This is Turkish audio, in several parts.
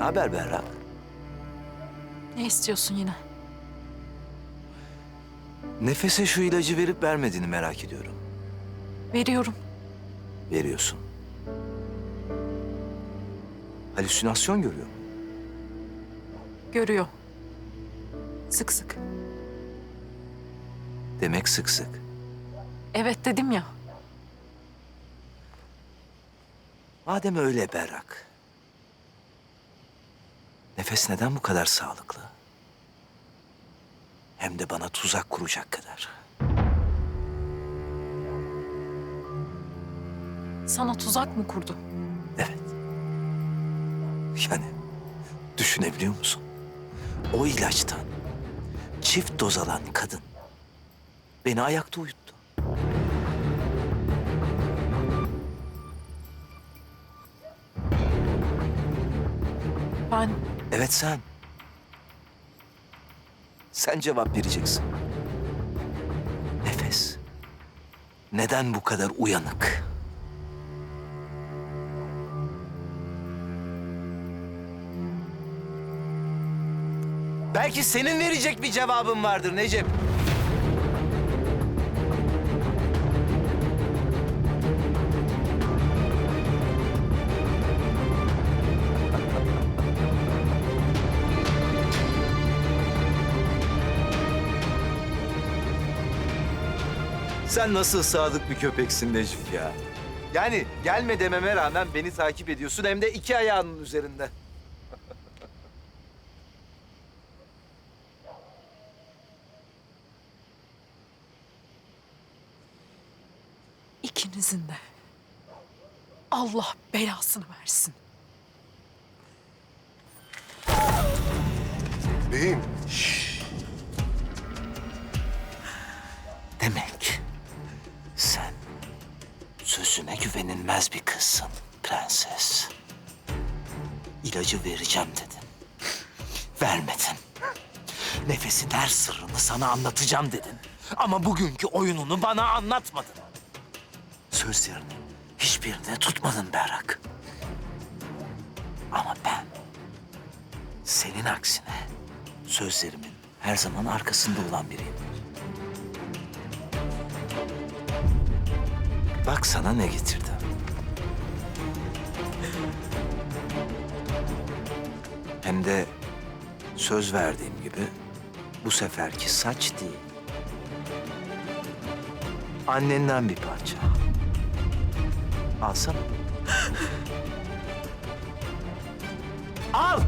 Ne haber Berrak? Ne istiyorsun yine? Nefese şu ilacı verip vermediğini merak ediyorum. Veriyorum. Veriyorsun. Halüsinasyon görüyor mu? Görüyor. Sık sık. Demek sık sık. Evet dedim ya. Madem öyle Berrak. Nefes neden bu kadar sağlıklı? Hem de bana tuzak kuracak kadar. Sana tuzak mı kurdu? Evet. Yani düşünebiliyor musun? O ilaçtan çift doz alan kadın beni ayakta uyuttu. Ben Evet sen. Sen cevap vereceksin. Nefes. Neden bu kadar uyanık? Belki senin verecek bir cevabın vardır Necip. Sen nasıl sadık bir köpeksin Necip ya. Yani gelme dememe rağmen beni takip ediyorsun hem de iki ayağının üzerinde. ikinizin de Allah belasını versin. Beyim, Demek sözüne güvenilmez bir kızsın prenses. İlacı vereceğim dedin. Vermedin. Nefesin her sırrını sana anlatacağım dedin. Ama bugünkü oyununu bana anlatmadın. Sözlerini hiçbirini tutmadın Berrak. Ama ben senin aksine sözlerimin her zaman arkasında olan biriyim. Bak sana ne getirdim. Hem de söz verdiğim gibi bu seferki saç değil. Annenden bir parça. Alsana. Al!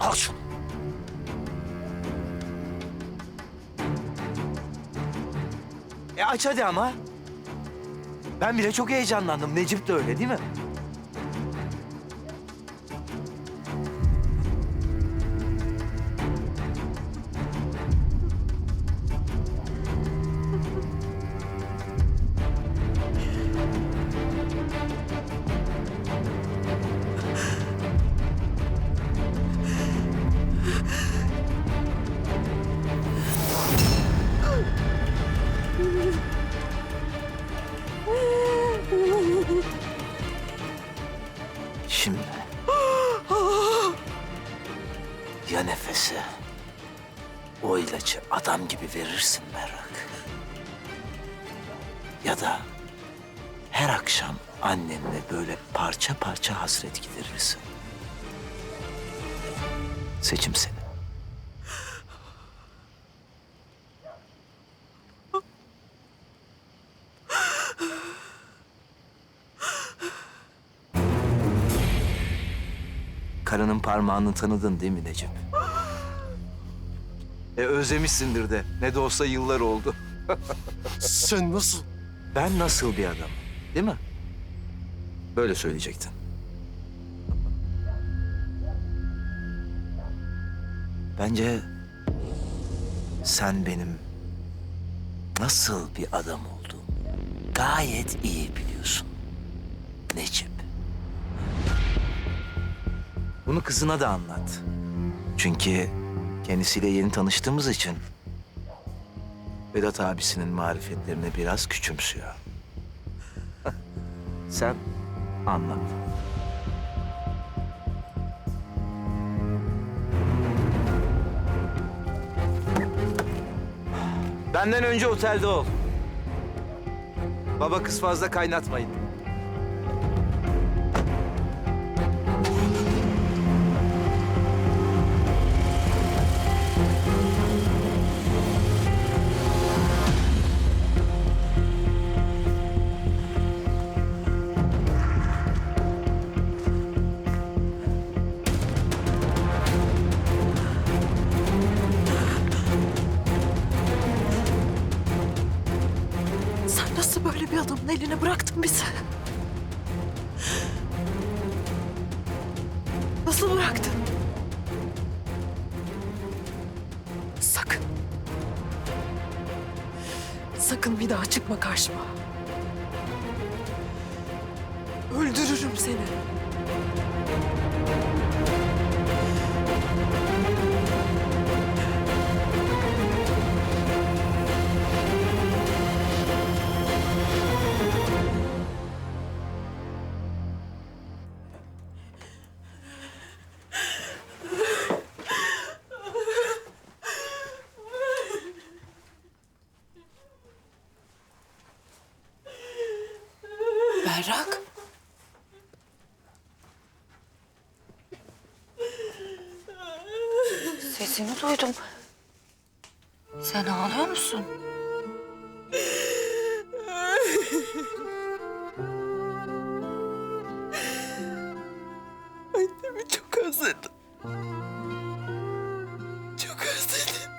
Al şunu. E aç hadi ama. Ben bile çok heyecanlandım. Necip de öyle değil mi? Ya nefesi. O ilacı adam gibi verirsin merak. Ya da her akşam annenle böyle parça parça hasret giderirsin. Seçim senin. Karının parmağını tanıdın değil mi Necip? E özlemişsindir de. Ne de olsa yıllar oldu. sen nasıl? Ben nasıl bir adamım, değil mi? Böyle söyleyecektin. Bence sen benim nasıl bir adam olduğumu gayet iyi biliyorsun. Necip. Bunu kızına da anlat. Çünkü kendisiyle yeni tanıştığımız için Vedat abisinin marifetlerine biraz küçümsüyor. Sen Anlat. Benden önce otelde ol. Baba kız fazla kaynatmayın. Nasıl böyle bir adamın eline bıraktın bizi? Nasıl bıraktın? Sakın. Sakın bir daha çıkma karşıma. Öldürürüm seni. Berrak. Sesini duydum. Sen ağlıyor musun? Annemi çok özledim. Çok özledim.